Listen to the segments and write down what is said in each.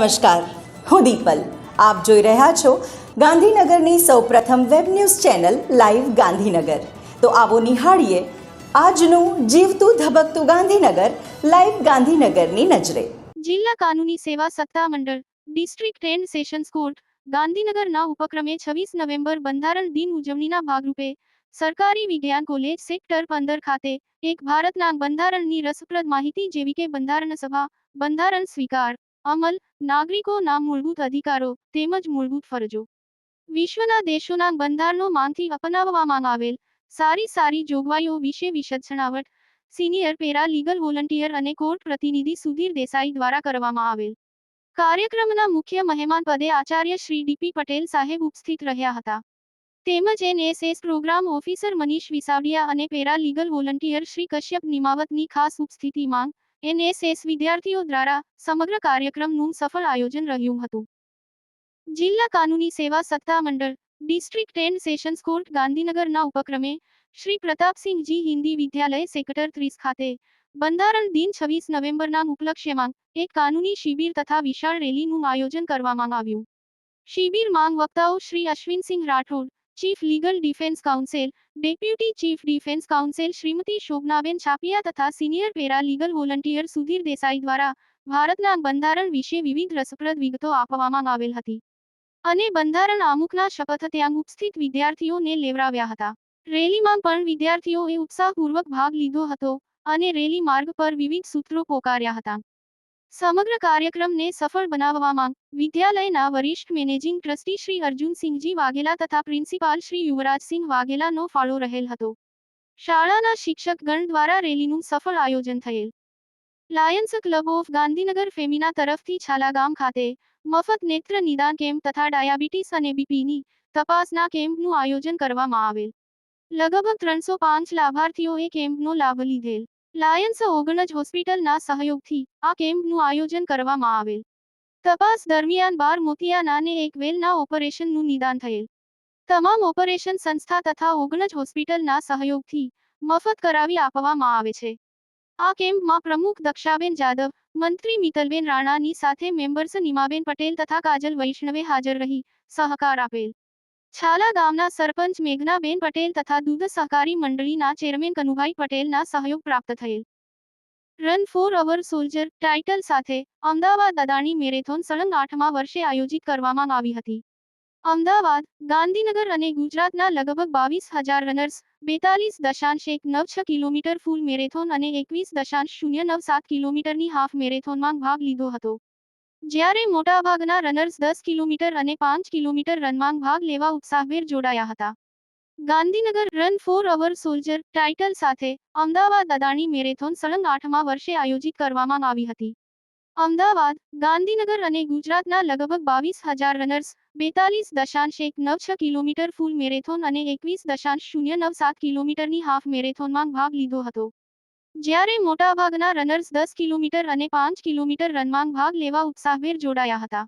નમસ્કાર, હું દીપલ. આપ જોઈ રહ્યા છો ગાંધીનગરની સૌપ્રથમ web news channel live Gandhinagar. તો આવો નિહાળીએ આજનું જીવતું ધબકતું ગાંધીનગર, લાઈવ ગાંધીનગરની નજરે. જિલ્લા કાનૂની સેવા સત્તા મંડળ, ડિસ્ટ્રિક્ટ એન્ડ સેશન્સ કોર્ટ, ગાંધીનગરના ઉપક્રમે છવ્વીસ નવેમ્બર બંધારણ દિન ઉજવણીના ભાગરૂપે સરકારી વિજ્ઞાન કોલેજ સેક્ટર પંદર ખાતે એક ભારતના બંધારણની રસપ્રદ માહિતી જેવી કે બંધારણ સભા, બંધારણ સ્વીકાર અમલ નાગરિકોના મૂળભૂત અધિકારો તેમજ મૂળભૂત ફરજો. વિશ્વના દેશોના બંધારણો માંથી અપનાવવામાં આવેલ સારી સારી જોગવાઈઓ વિશે વિશદ છણાવટ સિનિયર પેરા લીગલ વોલન્ટિયર અને કોર્ટ પ્રતિનિધિ સુધીર દેસાઈ દ્વારા કરવામાં આવેલ. કાર્યક્રમના મુખ્ય મહેમાન પદે આચાર્ય શ્રી ડીપી પટેલ સાહેબ ઉપસ્થિત રહ્યા હતા. તેમજ NSS programme officer Manish Visavadiya અને para legal volunteer Shri Kashyap નિમાવતની ખાસ ઉપસ્થિતિમાં એનએસએસ વિદ્યાર્થીઓ દ્વારા સમગ્ર કાર્યક્રમનું સફળ આયોજન રહ્યું હતું. જિલ્લા કાનૂની સેવા સત્તા મંડળ, ડિસ્ટ્રિક્ટ એન્ડ સેશન્સ કોર્ટ, ગાંધીનગરના ઉપક્રમે શ્રી પ્રતાપસિંહજી હિન્દી વિદ્યાલય સેક્ટર ત્રીસ ખાતે બંધારણ દિન છવ્વીસ નવેમ્બરના ઉપલક્ષ્યમાં એક કાનૂની શિબિર તથા વિશાળ રેલીનું આયોજન કરવામાં આવ્યું. શિબિરમાં વક્તાઓ Shri Ashwinsinh Rathod chief legal defence counsel deputy chief defence counsel Shrimati Shobhanaben Chhapiya તથા senior para legal volunteer Sudhir Desai દ્વારા ભારતના બંધારણ વિશે વિવિધ રસપ્રદ વિગતો આપવામાં આવેલ હતી. અને બંધારણ આમુખના શપથ ત્યાં ઉપસ્થિત વિદ્યાર્થીઓને લેવડાવ્યા હતા. રેલીમાં પણ વિદ્યાર્થીઓએ ઉત્સાહપૂર્વક ભાગ લીધો હતો અને રેલી માર્ગ પર વિવિધ સૂત્રો પોકાર્યા હતા. સમગ્ર કાર્યક્રમને સફળ બનાવવામાં વિદ્યાલયના વરિષ્ઠ મેનેજિંગ ટ્રસ્ટી શ્રી અર્જુનસિંહજી વાઘેલા તથા પ્રિન્સિપાલ શ્રી યુવરાજસિંહ વાઘેલાનો ફાળો રહેલ હતો. શાળાના શિક્ષકગણ દ્વારા રેલીનું સફળ આયોજન થયેલ. Lions club of Gandhinagar Femina તરફથી છાલાગામ ખાતે મફત નેત્ર નિદાન કેમ્પ તથા ડાયાબિટીસ અને બીપીની તપાસના કેમ્પનું આયોજન કરવામાં આવેલ. લગભગ ત્રણસો પાંચ લાભાર્થીઓએ કેમ્પનો લાભ લીધેલ. લાયન્સ ઓગણજ હોસ્પિટલના સહયોગથી આ કેમ્પનું આયોજન કરવામાં આવેલ. તપાસ દરમિયાન બાર મોતિયાનાને એક વેલના ઓપરેશનનું નિદાન થયેલ. તમામ ઓપરેશન સંસ્થા તથા ઓગણજ હોસ્પિટલના સહયોગથી મફત કરાવી આપવામાં આવે છે. આ કેમ્પમાં પ્રમુખ દક્ષાબેન જાદવ, મંત્રી મિતલબેન રાણાની સાથે મેમ્બર્સ નિમાબેન પટેલ તથા કાજલ વૈષ્ણવે હાજર રહી, સહકાર આપેલ. છાલા ગામના સરપંચ મેઘનાબેન પટેલ તથા દૂધ સહકારી મંડળીના ચેરમેન કનુભાઈ પટેલના સહયોગ પ્રાપ્ત થયેલ. Run for our soldier title સાથે અમદાવાદ અદાણી મેરેથોન સળંગ આઠમા વર્ષે આયોજિત કરવામાં આવી હતી. અમદાવાદ, ગાંધીનગર અને ગુજરાતના લગભગ બાવીસ હજાર રનર્સ બેતાલીસ દશાંશ એક નવ છ કિલોમીટર ફૂલ મેરેથોન અને એકવીસ દશાંશ શૂન્ય નવ સાત કિલોમીટરની હાફ મેરેથોનમાં ભાગ લીધો હતો. જ્યારે મોટાભાગના રનર્સ દસ કિલોમીટર અને પાંચ કિલોમીટર રનમાં ભાગ લેવા ઉત્સાહભેર જોડાયા હતા. Gandhinagar run for our soldier title સાથે અમદાવાદ અદાણી મેરેથોન સળંગ આઠમા વર્ષે આયોજિત કરવામાં આવી હતી. અમદાવાદ, ગાંધીનગર અને ગુજરાતના લગભગ બાવીસ હજાર રનર્સ બેતાલીસ દશાંશ એક નવ છ કિલોમીટર ફૂલ મેરેથોન અને એકવીસ દશાંશ શૂન્ય નવ સાત કિલોમીટરની હાફ મેરેથોનમાં ભાગ લીધો હતો. જ્યારે મોટાભાગના રનર્સ દસ કિલોમીટર અને પાંચ કિલોમીટર રનમાં ભાગ લેવા ઉત્સાહભેર જોડાયા હતા.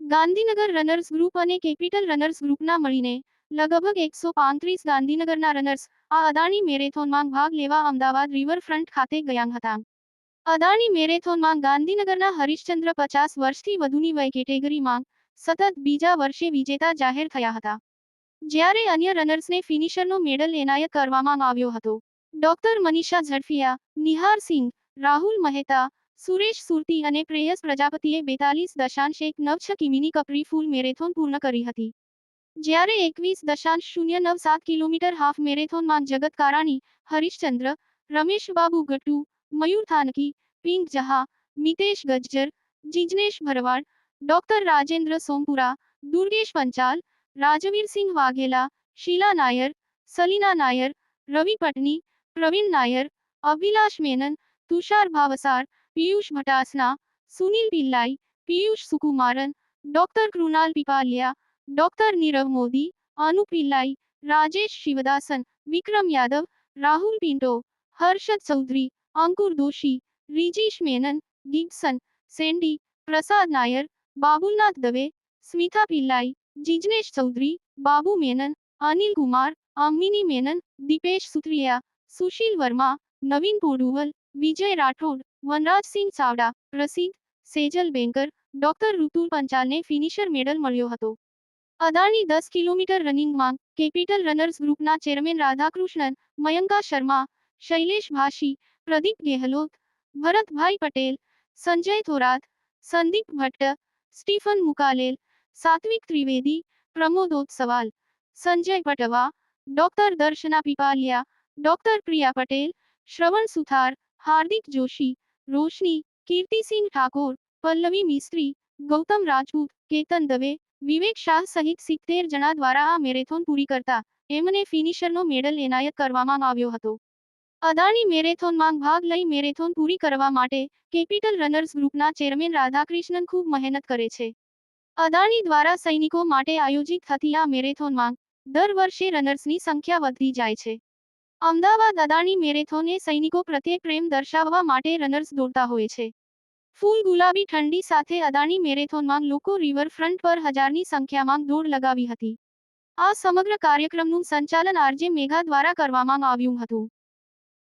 ગાંધીનગર રનર્સ ગ્રુપ અને કેપિટલ રનર્સ ગ્રુપના મળીને લગભગ એકસો પાંત્રીસ ગાંધીનગરના રનર્સ આ અદાણી મેરેથોનમાં ભાગ લેવા અમદાવાદ રિવરફ્રન્ટ ખાતે ગયા હતા. અદાણી મેરેથોનમાં ગાંધીનગરના હરિશ્ચંદ્ર પચાસ વર્ષથી વધુની વય કેટેગરીમાં સતત બીજા વર્ષે વિજેતા જાહેર થયા હતા. જ્યારે અન્ય રનર્સને ફિનિશરનો મેડલ એનાયત કરવામાં આવ્યો હતો. ડોક્ટર મનીષા ઝડફિયા, નિહાર સિંઘ, રાહુલ મહેતા, સુરેશ સુરતી અને પ્રેયસ પ્રજાપતિએ બેતાલીસ દશાંશ એક નવ છ કિમીની કપરી ફૂલ મેરેથોન પૂર્ણ કરી હતી. જ્યારે એકવીસ દશાંશ શૂન્ય નવ સાત કિલોમીટર હાફ મેરેથોનમાં જગત કારાણી, હરીશચંદ્ર, રમેશ ગટુ મયુર થાનકી, પિંક જહા, Mitesh Gajjar Jignesh Bharwad, doctor Rajendra Sompura, Durgesh Panchal, Rajveersinh Vaghela, Sheela Nair, Salina Nair, Ravi Patni Praveen Nair, Abhilash Menon, Tushar Bhavsar, Piyush Bhatasana Sunil Pillai, Piyush Sukumaran, doctor Krunal Pipaliya, doctor Nirav Modi, Anu Pillai, Rajesh Shivdasan, Vikram Yadav, Rahul Pinto Harshad Chaudhary, Ankur Doshi, Rijish Menon, Gibson Sandy Prasad Nair, Babulnath Dave, Smita Pillai જીજનેશ Chaudhary, Babu Menon, Anil Kumar, Amini Menon, Dipesh Sutriya Sushil Verma, નવીન પોડુવલ, વિજય રાઠોડ, વનરાજસિંહ ચાવડા, પ્રસિદ્ધ Sejal Banker, doctor ઋતુ પંચાલને finisher medal મળ્યો હતો. અદાણી દસ kilometre રનિંગમાં capital runners ગ્રુપના chairman Radhakrishnan, Mayanka Sharma, Shailesh Bhashi Pradeep Gehlot, Bharatbhai Patel, Sanjay Thorat, Sandeep Bhatt, Stephen Mukalel, Satvik Trivedi પ્રમોદોત સવાલ Sanjay Patwa, doctor Darshana Pipaliya doctor Priya Patel, Shravan Suthar, Hardik Joshi, Roshni, Kirtisinh Thakor, Pallavi Mistry, Gautam Rajput, Ketan Dave, Vivek Shah સહિત સિત્તેર જણા દ્વારા આ મેરેથોન પૂરી કરતા એમને ફિનિશરનો મેડલ એનાયત કરવામાં આવ્યો હતો. અદાણી મેરેથોનમાં ભાગ લઈ મેરેથોન પૂરી કરવા માટે કેપિટલ રનર્સ ગ્રુપના ચેરમેન રાધાકૃષ્ણન ખૂબ મહેનત કરે છે. અદાણી દ્વારા સૈનિકો માટે આયોજિત થતી આ મેરેથોનમાં દર વર્ષે રનર્સની સંખ્યા વધતી જાય છે. અમદાવાદ અદાણી મેરેથોને સૈનિકો પ્રત્યે પ્રેમ દર્શાવવા માટે રનર્સ દોડતા હોય છે. ફૂલ ગુલાબી ઠંડી સાથે અદાણી મેરેથોનમાં લોકો રિવરફ્રન્ટ પર હજારની સંખ્યામાં દોડ લગાવી હતી. આ સમગ્ર કાર્યક્રમનું સંચાલન આરજે મેઘા દ્વારા કરવામાં આવ્યું હતું.